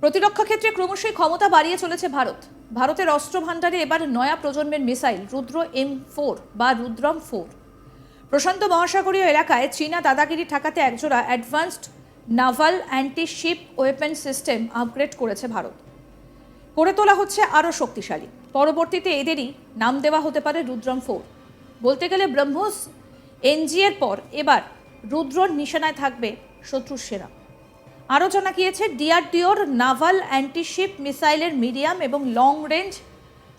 প্রতিরক্ষা ক্ষেত্রে ক্রমশই ক্ষমতা বাড়িয়ে চলেছে ভারত। ভারতের অস্ত্র ভাণ্ডারে এবার নয়া প্রজন্মের মিসাইল, রুদ্র এম ফোর বা রুদ্রম ফোর। প্রশান্ত মহাসাগরীয় এলাকায় চীনা দাদাগিরি ঠেকাতে একজোড়া advanced naval anti ship weapon system upgrade করেছে ভারত। করে তোলা হচ্ছে আরও শক্তিশালী। পরবর্তীতে এদেরই নাম দেওয়া হতে পারে রুদ্রম ফোর। বলতে গেলে ব্রহ্মোস এনজিএর পর এবার রুদ্রর নিশানায় থাকবে শত্রুর সেনা। আরও জানা গিয়েছে, ডিআরডিওর নাভাল অ্যান্টিশিপ মিসাইলের মিডিয়াম এবং long range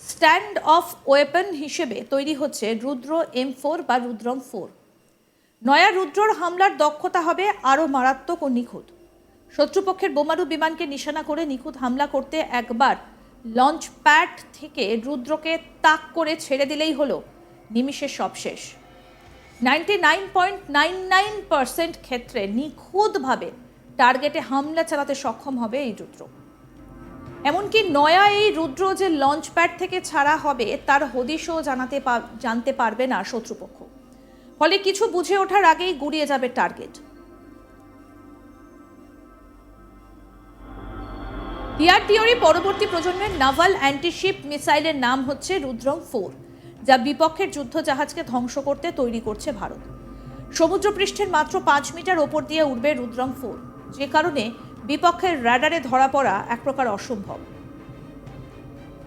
stand off weapon হিসেবে তৈরি হচ্ছে রুদ্র এম ফোর বা রুদ্রম ফোর। নয়া রুদ্রর হামলার দক্ষতা হবে আরও মারাত্মক ও নিখুঁত। শত্রুপক্ষের বোমারু বিমানকে নিশানা করে নিখুঁত হামলা করতে একবার লঞ্চ প্যাড থেকে রুদ্রকে তাক করে ছেড়ে দিলেই হলো নিমিষের সব শেষ ninety nine point nine nine percent ক্ষেত্রে নিখুঁতভাবে টার্গেটে হামলা চালাতে সক্ষম হবে এই রুদ্র। এমনকি নয়া এই রুদ্র যে লঞ্চ প্যাড থেকে ছাড়া হবে, তার হদিশও জানাতে জানতে পারবে না শত্রুপক্ষ। ফলে কিছু বুঝে ওঠার আগেই গুড়িয়ে যাবে টার্গেট। ডিআরডিওর পরবর্তী প্রজন্মের নাভাল অ্যান্টিশিপ মিসাইলের নাম হচ্ছে রুদ্রম ফোর, যা বিপক্ষের যুদ্ধ জাহাজকে ধ্বংস করতে তৈরি করছে ভারত। সমুদ্রপৃষ্ঠের মাত্র পাঁচ মিটার ওপর দিয়ে উঠবে রুদ্রম ফোর। যে কারণে বিপক্ষের র্যাডারে ধরা পড়া এক প্রকার অসম্ভব।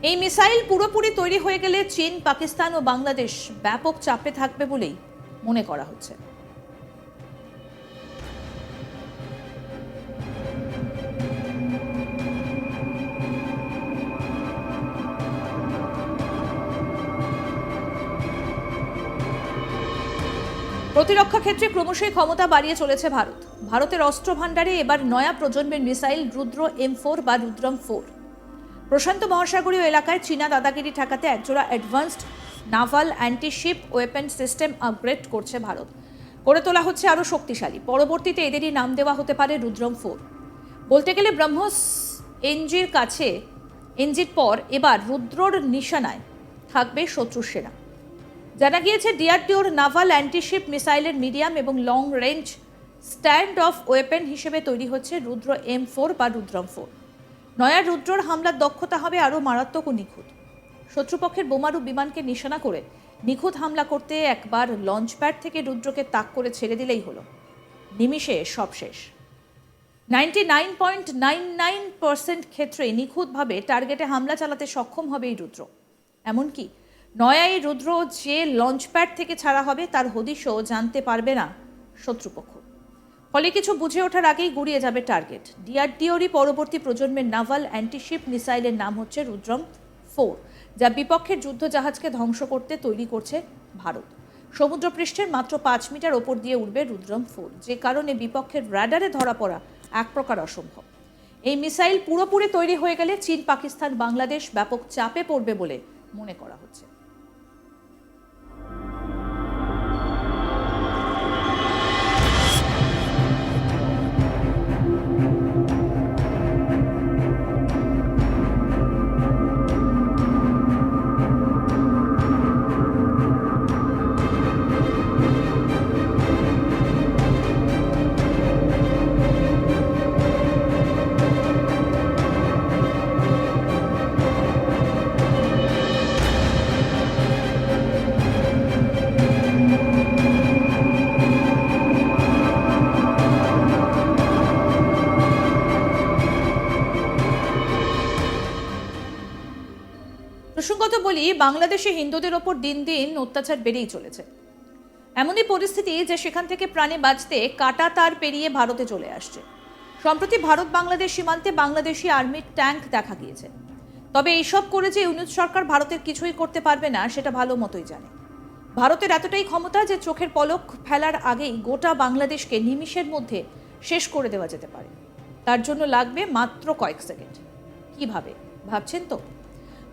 এই মিসাইল পুরোপুরি তৈরি হয়ে গেলে চীন, পাকিস্তান ও বাংলাদেশ ব্যাপক চাপে থাকবে বলেই মনে করা হচ্ছে। প্রতিরক্ষা ক্ষেত্রে ক্রমশই ক্ষমতা বাড়িয়ে চলেছে ভারত। ভারতের অস্ত্র ভাণ্ডারে এবার নয়া প্রজন্মের মিসাইল রুদ্র এম ফোর বা রুদ্রম ফোর প্রশান্ত মহাসাগরীয় এলাকায় চীনা দাদাগিরি ঠেকাতে একজোড়া advanced naval anti ship weapon system upgrade করছে ভারত। করে তোলা হচ্ছে আরও শক্তিশালী। পরবর্তীতে এদেরই নাম দেওয়া হতে পারে রুদ্রম ফোর বলতে গেলে ব্রহ্মস এনজির কাছে, এনজির পর এবার রুদ্রর নিশানায় থাকবে শত্রু সেনা। জানা গিয়েছে ডিআরডিওর নাভাল অ্যান্টিশিপ মিসাইলের মিডিয়াম এবং long range stand off weapon হিসেবে তৈরি হচ্ছে রুদ্র এম ফোর বা রুদ্রম ফোর। নয়া রুদ্রর হামলার দক্ষতা হবে আরও মারাত্মক ও নিখুঁত। শত্রুপক্ষের বোমারু বিমানকে নিশানা করে নিখুঁত হামলা করতে একবার লঞ্চ প্যাড থেকে রুদ্রকে তাক করে ছেড়ে দিলেই হলো। নিমিষে সব শেষ। Ninety nine point nine nine percent ক্ষেত্রে নিখুঁতভাবে টার্গেটে হামলা চালাতে সক্ষম হবে এই রুদ্র। এমনকি নয়া এই রুদ্র যে লঞ্চ প্যাড থেকে ছাড়া হবে তার হদিশও জানতে পারবে না শত্রুপক্ষ। ফলে কিছু বুঝে ওঠার আগেই গুড়িয়ে যাবে টার্গেট। ডিআরডিওরই পরবর্তী প্রজন্মের নাভাল অ্যান্টিশিপ মিসাইলের নাম হচ্ছে রুদ্রম ফোর, যা বিপক্ষের যুদ্ধ জাহাজকে ধ্বংস করতে তৈরি করছে ভারত। সমুদ্রপৃষ্ঠের মাত্র পাঁচ মিটার ওপর দিয়ে উঠবে রুদ্রম ফোর, যে কারণে বিপক্ষের র্যাডারে ধরা পড়া এক প্রকার অসম্ভব। এই মিসাইল পুরোপুরি তৈরি হয়ে গেলে চীন, পাকিস্তান, বাংলাদেশ ব্যাপক চাপে পড়বে বলে মনে করা হচ্ছে। বলি, বাংলাদেশে হিন্দুদের ওপর দিন দিন অত্যাচার বেড়েই চলেছে। এমনই পরিস্থিতি যে সেখান থেকে প্রাণে বাঁচতে কাটা তার পেরিয়ে ভারতে চলে আসছে। সম্প্রতি ভারত বাংলাদেশ সীমান্তে বাংলাদেশি আর্মির ট্যাঙ্ক দেখা গিয়েছে। তবে এইসব করে যে ইউনিট সরকার ভারতের কিছুই করতে পারবে না, সেটা ভালো মতোই জানে। ভারতের এতটাই ক্ষমতা যে চোখের পলক ফেলার আগেই গোটা বাংলাদেশকে নিমিষের মধ্যে শেষ করে দেওয়া যেতে পারে। তার জন্য লাগবে মাত্র কয়েক সেকেন্ড। কীভাবে ভাবছেন তো?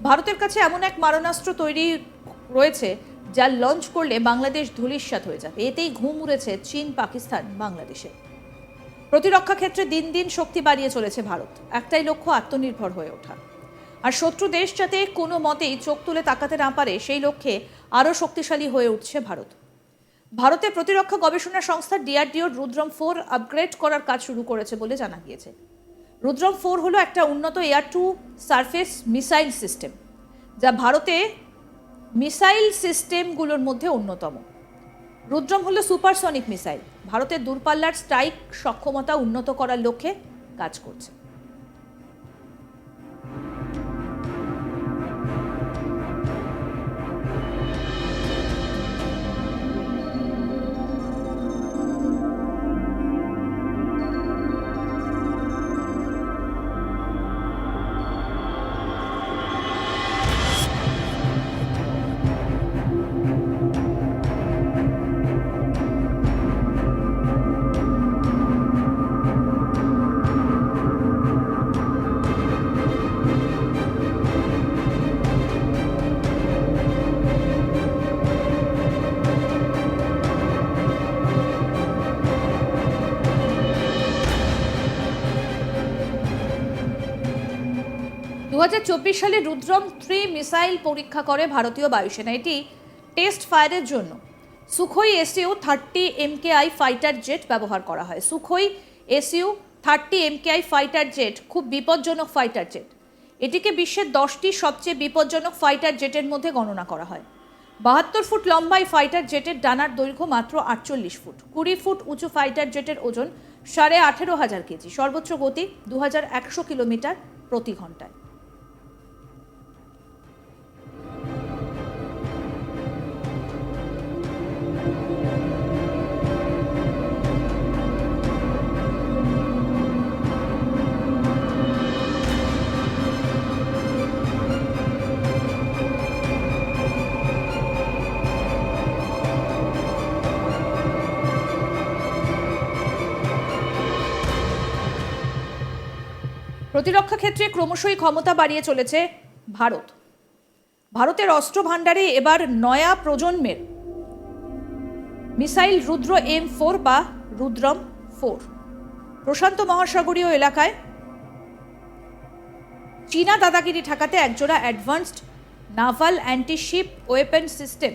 ভারতের কাছে এমন এক মারণাস্ত্র তৈরি রয়েছে যা লঞ্চ করলে বাংলাদেশ ধূলিস্যাৎ হয়ে যাবে। এতেই ঘুম উড়েছে চীন, পাকিস্তান, বাংলাদেশে। প্রতিরক্ষা ক্ষেত্রে দিন দিন শক্তি বাড়িয়ে চলেছে ভারত। একটাই লক্ষ্য, আত্মনির্ভর হয়ে ওঠা। আর শত্রু দেশ যাতে কোনো মতেই চোখ তুলে তাকাতে না পারে, সেই লক্ষ্যে আরও শক্তিশালী হয়ে উঠছে ভারত। ভারতের প্রতিরক্ষা গবেষণা সংস্থা ডিআরডিওর রুদ্রম ফোর আপগ্রেড করার কাজ শুরু করেছে বলে জানা গিয়েছে। রুদ্রম ফোর হলো একটা উন্নত air to surface missile system, যা ভারতে মিসাইল সিস্টেমগুলোর মধ্যে অন্যতম। রুদ্রম হলো সুপারসনিক মিসাইল, ভারতের দূরপাল্লার স্ট্রাইক সক্ষমতা উন্নত করার লক্ষ্যে কাজ করছে। দু হাজার চব্বিশ সালে রুদ্রম থ্রি মিসাইল পরীক্ষা করে ভারতীয় বায়ুসেনা। এটি টেস্ট ফায়ারের জন্য। Sukhoi SU thirty MKI fighter jet ব্যবহার করা হয়। Sukhoi SU thirty MKI fighter jet, খুব বিপজ্জনক ফাইটার জেট। এটিকে বিশ্বের দশটি সবচেয়ে বিপজ্জনক ফাইটার জেটের মধ্যে গণনা করা হয়। বাহাত্তর ফুট লম্বা এই ফাইটার জেটের ডানার দৈর্ঘ্য মাত্র আটচল্লিশ ফুট। কুড়ি ফুট উঁচু ফাইটার জেটের ওজন সাড়ে আঠেরো হাজার কেজি। সর্বোচ্চ গতি দু হাজার একশো কিলোমিটার প্রতি ঘন্টায়। প্রতিরক্ষা ক্ষেত্রে ক্রমশই ক্ষমতা বাড়িয়ে চলেছে ভারত। ভারতের অস্ত্র ভাণ্ডারে এবার নয়া প্রজন্মের মিসাইল রুদ্র এম ফোর বা রুদ্রম ফোর। প্রশান্ত মহাসাগরীয় এলাকায় চীনা দাদাগিরি ঠেকাতে একজোড়া advanced naval anti ship weapon system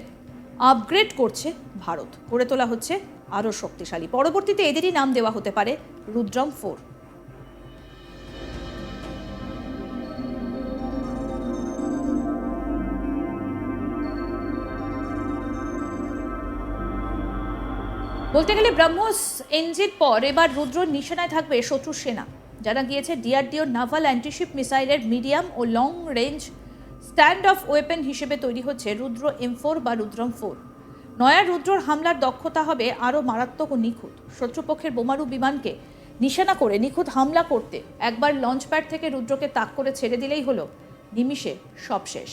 upgrade করছে ভারত। গড়ে তোলা হচ্ছে আরও শক্তিশালী। পরবর্তীতে এদেরই নাম দেওয়া হতে পারে রুদ্রম ফোর। বলতে গেলে ব্রহ্মোস, এনজির পর এবার রুদ্র নিশানায় থাকবে শত্রু সেনা। জানা গিয়েছে, ডিআরডিও নাভাল অ্যান্টিশিপ মিসাইলের মিডিয়াম ও long range stand off weapon হিসেবে তৈরি হচ্ছে রুদ্র এম ফোর বা রুদ্রম ফোর। নয়া রুদ্রর হামলার দক্ষতা হবে আরও মারাত্মক ও নিখুঁত। শত্রুপক্ষের বোমারু বিমানকে নিশানা করে নিখুঁত হামলা করতে একবার লঞ্চ প্যাড থেকে রুদ্রকে তাক করে ছেড়ে দিলেই হলো, নিমিষে সব শেষ